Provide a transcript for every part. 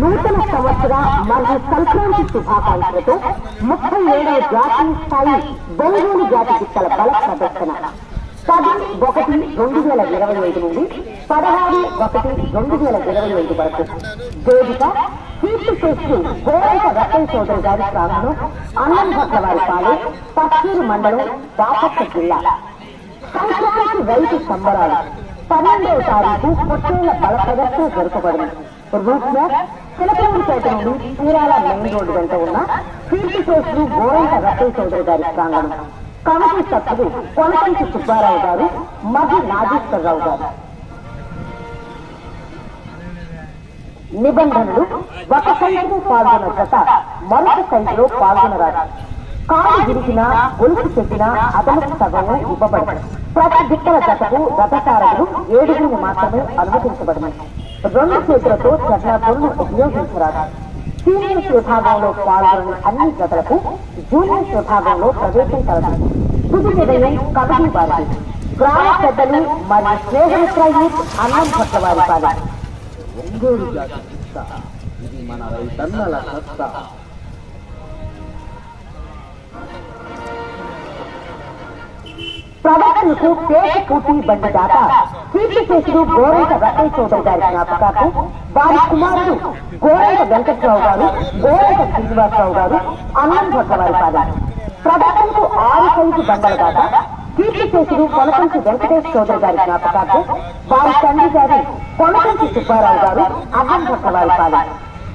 నూతన సంవత్సర మరియు సంక్రాంతి శుభాకాంక్షలతో ముప్పై ఏడవ జాతీయ స్థాయి బొంగోలు జాతి గిత్తల బల ప్రదర్శన. పది ఒకటి రెండు వేల ఇరవై ఐదు నుండి పదహారు ఒకటి రెండు వేల ఇరవై ఐదు వరకు. వేదిక కీర్తి చేస్తూ గోరంట రత్న చౌదరి గారి ప్రాంగణం అన్నం భట్ల వారి పాలు పచ్చూరు మండలం బాపట్ల జిల్లా. సంక్రాంతి రైతు సంబరాలు. పన్నెండవ తారీఖు పొట్టేళ్ళ బల ప్రదర్శన జరపబడింది రూట్ చిలకలూరుపేట నుండి చీరాల మెయిన్ రోడ్డు వెంట ఉన్న కీర్తి చేస్తూ గోరంట రత్తయ్య చౌదరి గారి ప్రాంగణం. కమిటీ సభ్యులు కొనకంటి సుబ్బారావు గారు మధు నాగేశ్వరరావు గారు. నిబంధనలు ఒక సైజులో పాల్గొన్న జత మరొక సంఖ్యలో పాల్గొనరాదు కాలు విరిగినా గొలుసు చెప్పినా అదనపు సగము ఇవ్వబడదు. ప్రతి దిక్కల జతకు రథసారథులు ఏడుగురిని మాత్రమే అనుమతించబడింది రెండు చేతులతో చర్ణాపురును ఉపయోగించరాదు సీనియర్స్ విభాగంలో పాల్గొని అన్ని జతలకు జూనియర్స్ విభాగంలో ప్రవేశం కలదు తుది నిర్ణయం కమిటీ వారికి గ్రామ పెద్దలు మరియు స్నేహమిత్ర యూత్ అన్నం పట్ల వారి పాలి ఒంగోలు జాతి ఇది మన రైతన్నల సత్తా ప్రదర్శనకు పేట పోటీ బండి దాత కీర్తి చేసుడు గోరంట రత్న చౌదరి గారి జ్ఞాపకాలకు వారి కుమారుడు గోరంట వెంకట్రావు గారు గోరంట శ్రీనివాసరావు గారు అన్నం భట్ల పాదారు పాదాలు ఆరు సైజు బండల దాకా కీర్తి చేసుడు కొనకంచి వెంకటేష్ చౌదరి గారి జ్ఞాపకాలకు వారి తండ్రి గారు కొనకంచి సుబ్బారావు గారు అన్నం భట్ల పాదారు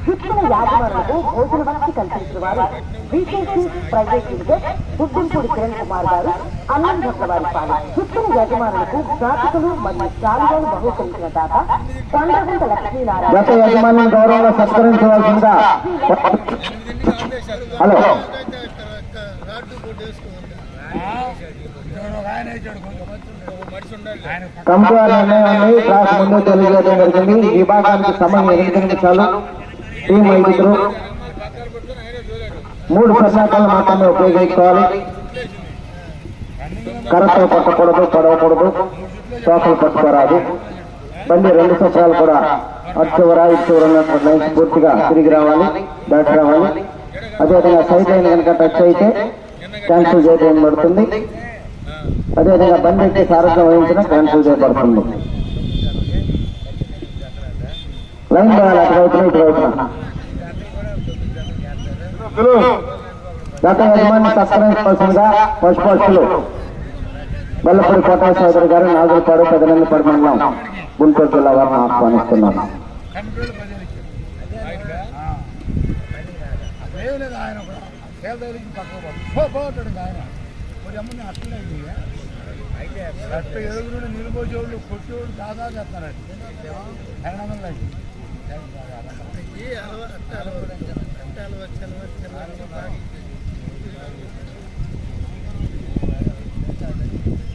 పాదాలు శిక్షణ యాజమానులకు భోజన వృత్తి కల్పించిన వారు BKC private limited Buddimpudi Kiran Kumar గారు అన్నం భట్ల వారి పాలన శిక్షణ యజమానులకు జాతకులు మరియు చాలుగాలు బహుకరించిన దాత కొండగుంట గత లక్ష్మీనారాయణ యజమాని గౌరవంగా సత్కరించవలసిందిగా హలో కమిటీ వారి నిర్ణయాన్ని క్లాస్ ముందు తెలియజేయడం జరిగింది ఈ విభాగానికి సమయం ఎనిమిది నిమిషాలు టీం ఐదుగురు మూడు ప్రశాంతాలు మాత్రమే ఉపయోగించుకోవాలి. కరెంటు పట్టకూడదు పడవకూడదు చోకలు పట్టుకోరాదు. బండి రెండు సంవత్సరాలు కూడా అటు చివర లైన్స్ పూర్తిగా తిరిగి రావాలి దాటి రావాలి. అదేవిధంగా సైడ్ లైన్ కనుక టచ్ అయితే క్యాన్సిల్ చేయడం పడుతుంది? అదేవిధంగా బండి ఎక్కి సారథ్యం వహించడం క్యాన్సిల్ చేయబడుతుంది. లైన్ రావాలి అటువైపున ఇటువైపున గత యజమాని సత్కరించవలసిందిగా పశుపక్షులు బల్లపూడి కోటా సోదరి గారు నాగులపాడు పెదనందిపాడు మండలం గుంటూరు జిల్లా వారిని ఆహ్వానిస్తున్నాను ఏం లేదు ఆయన కూడా సేవ దగ్గరికి పక్కకు పోతాడు. పో పోతాడు ఇంకా ఆయన మరి అట్ట ఎదురు నిలిపోసేవాళ్ళు కొట్టేవాళ్ళు దాదా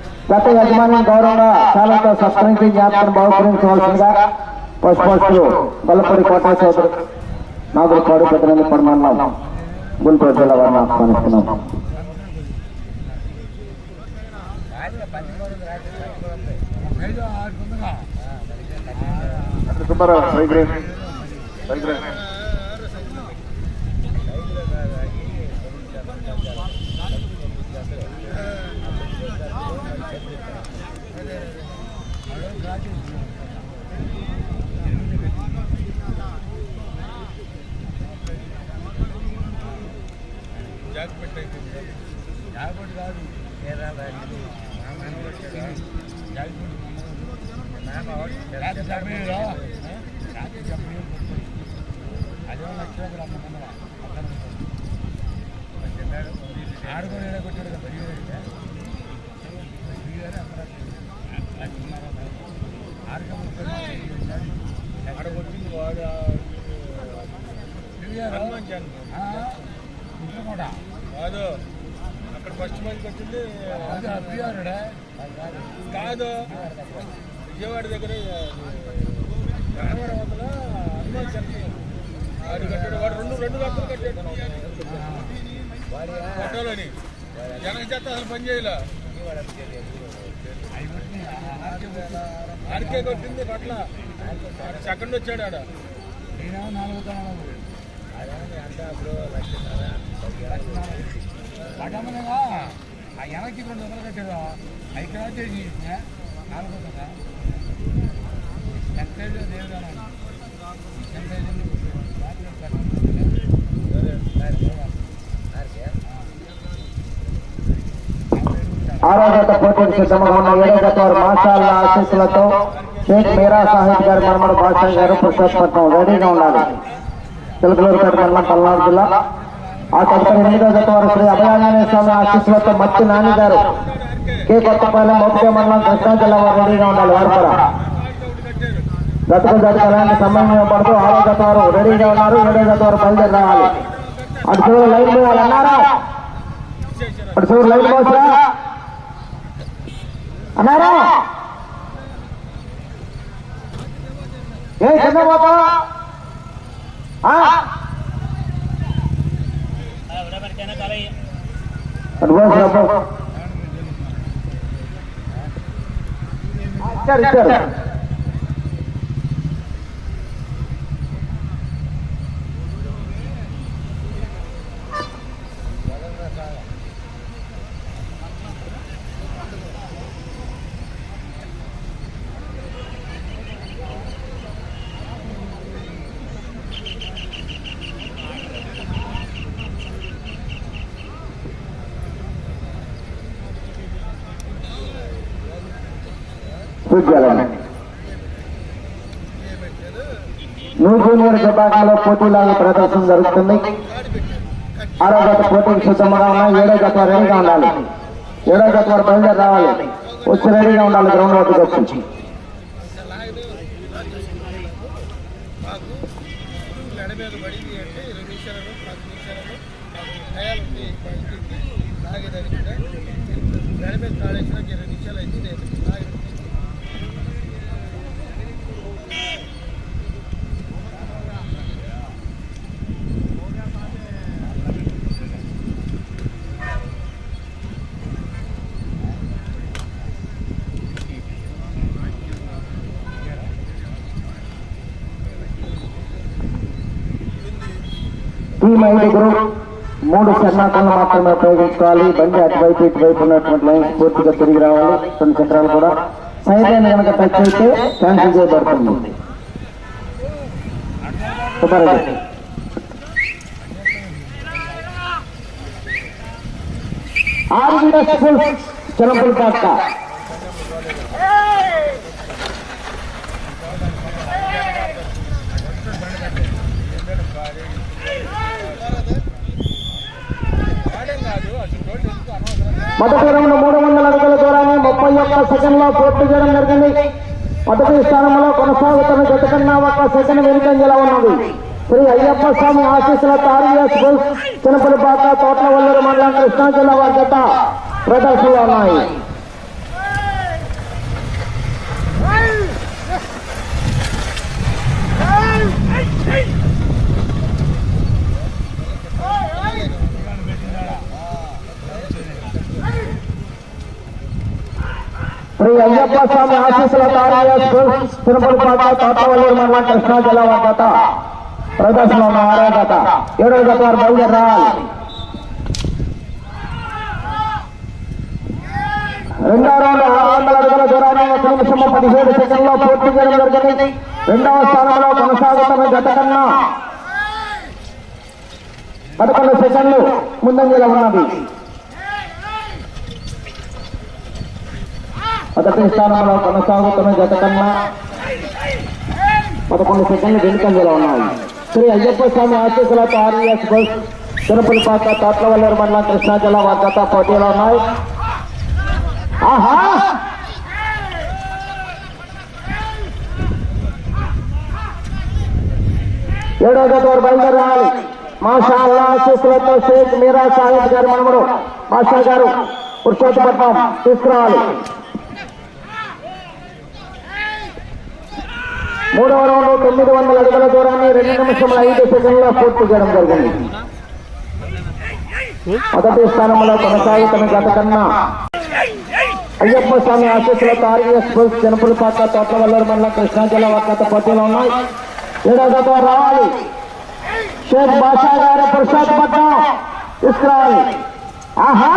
గత యజమాని గౌరవంగా చాలా సత్కరించి జ్ఞాపకం బహుకరించవలసిందిగా పశుపక్షులు బల్లపూడి కోటా సోదరు నాగులపాడు పెద్దనందిపాడు మండలం గుంటూరు జిల్లా వారిని ఆహ్వానిస్తున్నాం. ఐదు ఆరు ఉందిగా సుబ్బారావు రూపాయలు అమ్మ ముందర ఆడుకొని కొట్టాడు కదా పెరిగాడు ఆడకొచ్చింది వాడు కూడా కాదు అక్కడ ఫస్ట్ మ్యాచ్ వచ్చింది కాదు విజయవాడ దగ్గర గన్నవరం హనుమాన్ సెంటర్ వాడు కట్టాడు వాడు రెండు రెండు లక్షలు కట్టాడు కట్టాలని జనం చేత అసలు పని చేయలే ఆడికే కొట్టింది పట్ల. సెకండ్ వచ్చాడు ఆడ. నేనేమో నాలుగు తనాలు పడమనగా ఆ వెనక్కి రెండు వందలు కట్టారు ఇక్కడ చేసి నాలుగు కదా? ఎంత దేవుడు ఎంత ఆరో గత పోటీకి సిద్ధంగా ఉన్న ఏడో గత వారు మాషాల ఆశీస్సులతో షేక్ మీరా సాహిబ్ గారు మనమడు భాషా గారు పురుషోత్పట్నం రెడీగా ఉండాలి. చిలకలూరుపేట మండలం పల్నాడు జిల్లా. ఆ తదుపరి ఎనిమిదో గత వారు శ్రీ అభయాంజనేయ స్వామి ఆశీస్సులతో మత్తి నాని గారు. కే కొత్తపాలెం మోపికే మండలం కృష్ణా జిల్లా వారు రెడీగా ఉండాలి. వారు కూడా గతకు జతకలాంటి సమన్వయం పడుతూ ఆరో గత వారు రెడీగా ఉన్నారు. ఏడో గత వారు బయలుదేరి రావాలి అటు చూడు లైన్ పోవాలన్నారా? అటు చూడు లైన్ పోసరా? అన్నారా? ఏ చిన్న పోతా ఇచ్చారు ఇచ్చారు. పూజ న్యూ జూనియర్ విభాగంలో పోటీలాగా ప్రదర్శన జరుగుతుంది. ఆరో గత పోటీకి సిద్ధంగా ఉన్నాయి. ఏడో గత రెడీగా ఉండాలి. ఏడో గత వారు బయలుదేరి రావాలి. వచ్చి రెడీగా ఉండాలి గ్రౌండ్ వద్దకు వచ్చి. మాకు మెడ ఇరవై నిమిషాలలో పది నిమిషాలలో టయాలు ఉంది బయటికి లాగేదానికి కూడా మెడ మీద తాడేసినాక ఇరవై నిమిషాలు అయింది ఇద్దరు మూడు సన్నాకాలను మాత్రమే ఉపయోగించుకోవాలి. బండి అటువైపు ఇటువైపు ఉన్నటువంటి లైన్స్ పూర్తిగా తిరిగి రావాలి. కొన్ని చక్రాలు కూడా సైడ్ లైన్ కనుక టచ్ అయితే క్యాన్సిల్ చేయబడుతుంది. సుబ్బారెడ్డి ఆర్బిఎస్ స్కూల్ చిన్నపుల్ పాట వాడేం కాదు అసలు రోడ్డు ఎందుకు అనవసరం మొదటి రౌండ్ మూడు వందల అడుగుల దూరాన్ని ముప్పై ఒక్క సెకండ్లో పూర్తి చేయడం జరిగింది. మొదటి స్థానంలో కొనసాగుతున్న జత కన్నా ఒక్క సెకండ్ వెనుకంజలా ఉన్నది. శ్రీ అయ్యప్ప స్వామి ఆశీస్సుల తారియస్ బుల్స్ చిన్నపల్లిపాక తోటల వల్లూరు మండలం కృష్ణా జిల్లా వారి జత ప్రదర్శనలో ఉన్నాయి. శ్రీ అయ్యప్ప స్వామి ఆశీస్సుల తారియస్ బుల్స్ చిన్నపల్లిపాక తోట్ల వల్లూరు మండలం కృష్ణా జిల్లా వారి ప్రదర్శన ప్రదర్శనలో ఉన్న ఆరో జత ఏడో జత వారు బయలుదేరి రావాలి రెండవ రౌండ్ ఆరు వందల అడుగుల దూరాన్ని ఒక నిమిషం పదిహేడు సెకండ్లో పూర్తి చేయడం జరిగింది. రెండవ స్థానంలో కొనసాగుతున్న గత కన్నా పదకొండు సెకండ్లు ముందంజలో ఉన్నది. మొదటి స్థానంలో కొనసాగుతున్న జత కన్నా పదకొండు సెకండ్లు వెనుకంజలో ఉన్నాయి. శ్రీ అయ్యప్ప స్వామి ఆశీస్సులతో ఆర్ఎస్ బస్ తిరుపతిపాక తోట్లవల్లేరు మండలం కృష్ణా జిల్లా వారి జత పోటీలో ఉన్నాయి. ఆహా! ఏడో జత వారు బయలుదేరాలి. మాషా అల్లా ఆశీస్సులతో షేక్ మీరా సాహిబ్ గారు మనముడు మాషా గారు పురుషోత్తపట్నం తీసుకురావాలి. మూడవ రౌండ్ తొమ్మిది వందల అడుగుల దూరాన్ని రెండు నిమిషముల ఐదు సెకండ్లో పూర్తి చేయడం జరిగింది. మొదటి స్థానంలో కొనసాగుతున్న గత కన్నా అయ్యప్ప స్వామి ఆశీస్సులతో ఆర్వీఎస్ బస్ జనపులపాక తోటవల్లూరు మండలం కృష్ణా జిల్లా వర్గత పోటీలో ఉన్నాయి. ఏడో గత రావాలి. షేక్ బాషా గారు ప్రసాద్ పట్నం తీసుకురావాలి. ఆహా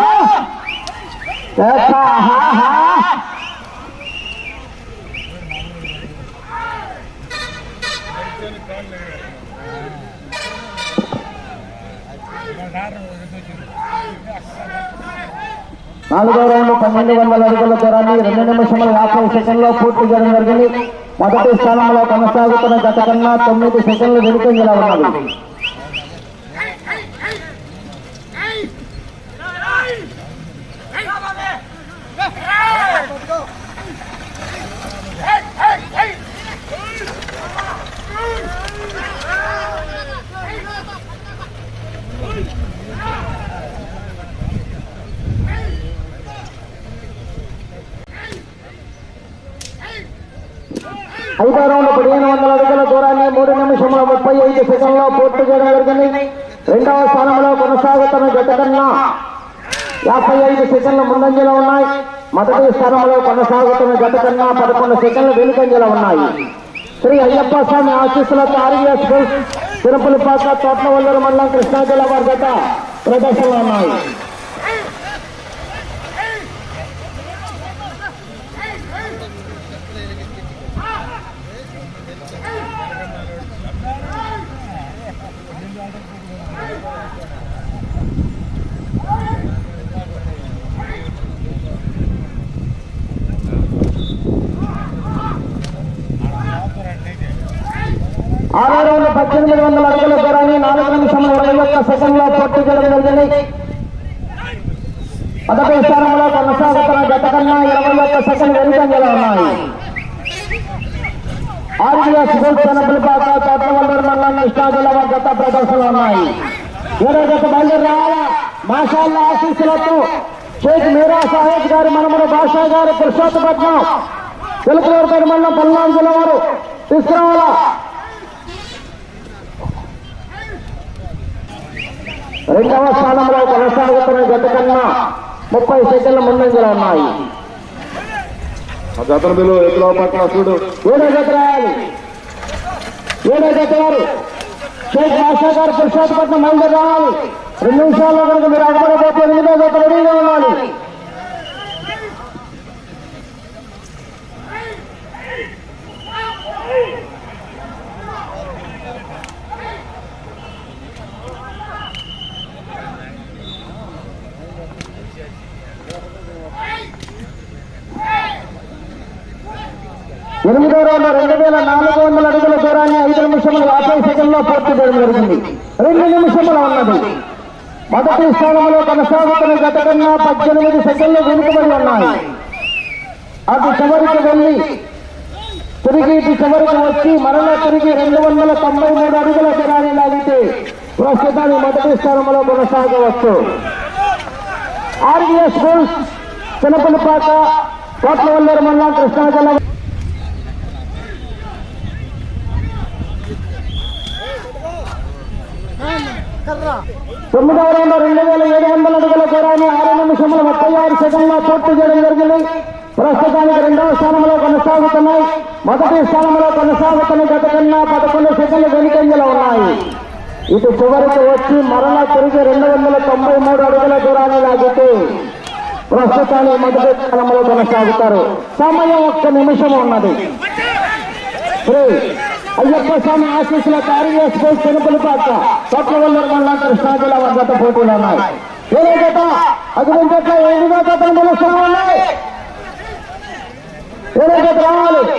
ఆహా! నాలుగో రౌండ్లో పన్నెండు వందల అడుగుల దూరాన్ని రెండు నిమిషముల యాభై సెకండ్లో పూర్తి చేయడం జరిగింది. మొదటి స్థానంలో కొనసాగుతున్న గత కన్నా తొమ్మిది సెకండ్లు వెనుకంజలా ఉన్నది. ఐదో రౌండ్ పదిహేను వందల అడుగుల దూరాన్ని మూడు నిమిషముల ముప్పై ఐదు సెకండ్లో పూర్తి చేయడం జరిగింది రెండవ స్థానంలో కొనసాగుతున్న జత కన్నా యాభై ఐదు సెకండ్లు ముందంజలో ఉన్నాయి. మొదటి స్థానంలో కొనసాగుతున్న జత కన్నా పదకొండు సెకండ్లు వెనుకంజలో ఉన్నాయి. శ్రీ అయ్యప్ప స్వామి ఆశీస్సులతో ఆర్వీఎస్ బస్ తిరుపతిపాక తోట్లవల్లూరు మండలం కృష్ణా జిల్లా వారి జత ప్రదర్శనలో ఉన్నాయి ఆరో రౌండ్ వందల అడుగుల దూరాన్ని నాలుగు నిమిషముల ఇరవై ఒక్క సెకండ్లో పూర్తి చేయడం జరిగింది. మొదటి స్థానంలో కొనసాగుతున్న గత కన్నా ఇరవై ఒక్క సెకండ్ వెనుకంజలో ఉన్నాయి. ఆర్బీఎస్ గోల్డ్ చెనపల్లిపాక తోటవల్లూరు మండలం కృష్ణా జిల్లా గత ప్రదర్శనలు ఉన్నాయి. ఏడో గత బయలుదేరి రావాలా మాషాల్లా ఆశీస్సులతో షేక్ మీరా సాహెబ్ గారు మనముడు భాషా గారు పురుషోత్తపట్నం తెలుపులూరుపేట మండలం పల్నాడు జిల్లా వారు తీసుకురావాలా? రెండవ స్థానంలో కొనసాగుతున్న జత కన్నా ముప్పై సెకండ్ల ముందంజలో ఉన్నాయి. ఆ జతల బిల్లు ఎత్తులో పట్ల చూడు. ఏడో జత రాయాలి. ఏడో జత వారు. షేక్ బాషా గారు పురుషోత్తపట్నం బయలుదేరి రావాలి. రెండు నిమిషాల్లో కనుక మీరు అడగకపోతే ఎనిమిదో జత రెడీగా ఉండాలి. ఎనిమిదో రోజు రెండు వేల నాలుగు వందల అడుగుల దూరాన్ని ఐదు నిమిషముల యాభై సెకండ్లో పూర్తి చేయడం జరిగింది. రెండు నిమిషములు ఉన్నది. మొదటి స్థానంలో కొనసాగుతున్న గత కన్నా పద్దెనిమిది సెకండ్లు వెనుకబడి ఉన్నాయి. అటు చివరికి వెళ్ళి తిరిగి ఇటు చివరికి వచ్చి మరలా తిరిగి రెండు వందల తొంభై మూడు అడుగుల దూరాన్ని లాగితే ప్రస్తుతాన్ని మొదటి స్థానంలో కొనసాగవచ్చు. ఆర్బీఎస్ రూల్స్ చిన్నపల్లిపాక కోట్లవల్లేరు మండలం కృష్ణా జిల్లా తొమ్మిదవ రౌండ్ రెండు వేల ఏడు వందల అడుగుల దూరాన్ని ఆరు నిమిషముల ముప్పై ఆరు సెకండ్లో పూర్తి చేయడం జరిగింది. ప్రస్తుతానికి రెండవ స్థానంలో కొనసాగుతున్నాయి. మొదటి స్థానంలో కొనసాగుతున్న గత కన్నా పదకొండు సెకండ్లు వెనుకంజలో ఉన్నాయి. ఇటు చివరికి వచ్చి మరలా తిరిగి రెండు వందల తొంభై మూడు అడుగుల దూరాన్ని లాగితే ప్రస్తుతానికి మొదటి స్థానంలో కొనసాగుతారు. సమయం ఒక్క నిమిషం ఉన్నది. శ్రీ అయ్యప్ప స్వామి ఆశీస్సుల కార్యస్ తిరుపతి పాత్ర తొట్లవల్లూరు మండలం కృష్ణా జిల్లా వారి జత పోటీలు ఉన్నాయి. ఏదో జత? అది జత ఎనిమిదో జతలు నిలుస్తా ఉన్నాయి ఏడో జత రావాలి.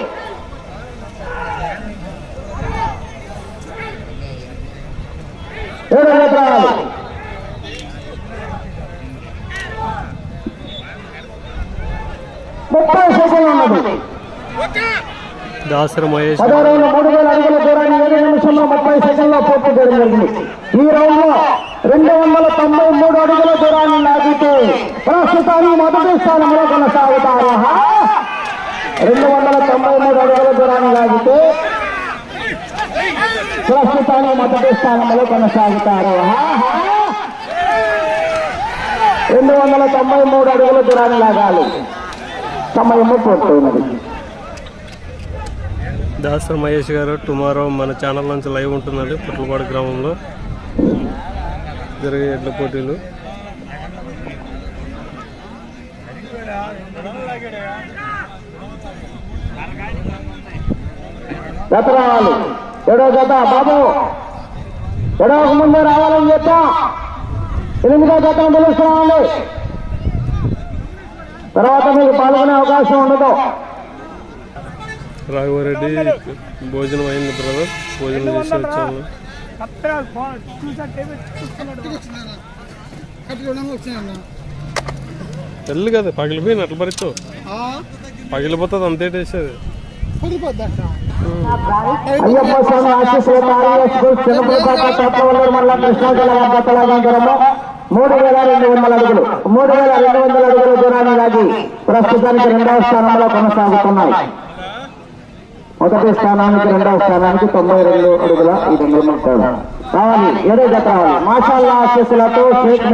ఏడో జత రావాలి. ముప్పై సెకండ్లు ఉన్నది. దాసరి మహేష్. పదో మూడు వేల అడుగుల దూరాన్ని ఏడు నిమిషంలో ముప్పై సెకండ్లో పూర్తి చేయడం జరిగింది. ఈ రౌండ్లో రెండు వందల తొంభై మూడు అడుగుల దూరాన్ని లాగితే ప్రస్తుతానికి మొదటి స్థానంలో కొనసాగుతారు. రెండు వందల తొంభై మూడు అడుగుల దూరాన్ని లాగితే ప్రస్తుతానికి మొదటి స్థానంలో కొనసాగుతారు. రెండు వందల తొంభై మూడు అడుగుల దూరాన్ని లాగాలి. సమయము పూర్తయినది. దాసరి మహేష్ గారు టుమారో మన ఛానల్ నుంచి లైవ్ ఉంటుందండి పుట్లపాడు గ్రామంలో. జరిగే ఎడ్ల పోటీలు. జత రావాలి. ఏడో జత బాబు. ఏడవక ముందే రావాలని చెప్తా ఎనిమిదో జత పిలుస్తున్నామండి తర్వాత మీకు పాల్గొనే అవకాశం ఉండదు. రాఘవరెడ్డి భోజనం అయింది బ్రదర్ భోజనం చేసి వచ్చాము. తెల్లు కదా పగిలిపోయింది అట్ల పరిచు పగిలిపోతుంది అయ్యప్ప స్వామి మండలం కృష్ణా జిల్లా గతలాగంతరము మూడు వేల రెండు వందల అడుగులు మూడు వేల రెండు వందల అడుగుల దూరాన్ని లాగి ప్రస్తుతానికి రెండవ స్థానంలో కొనసాగుతున్నాయి. మొదటి స్థానానికి రెండవ స్థానానికి తొంభై రెండు అడుగుల ఐదు వందల కావాలి. ఏదో జత రావాలి మాషాల్లా ఆశీస్సులతో షేక్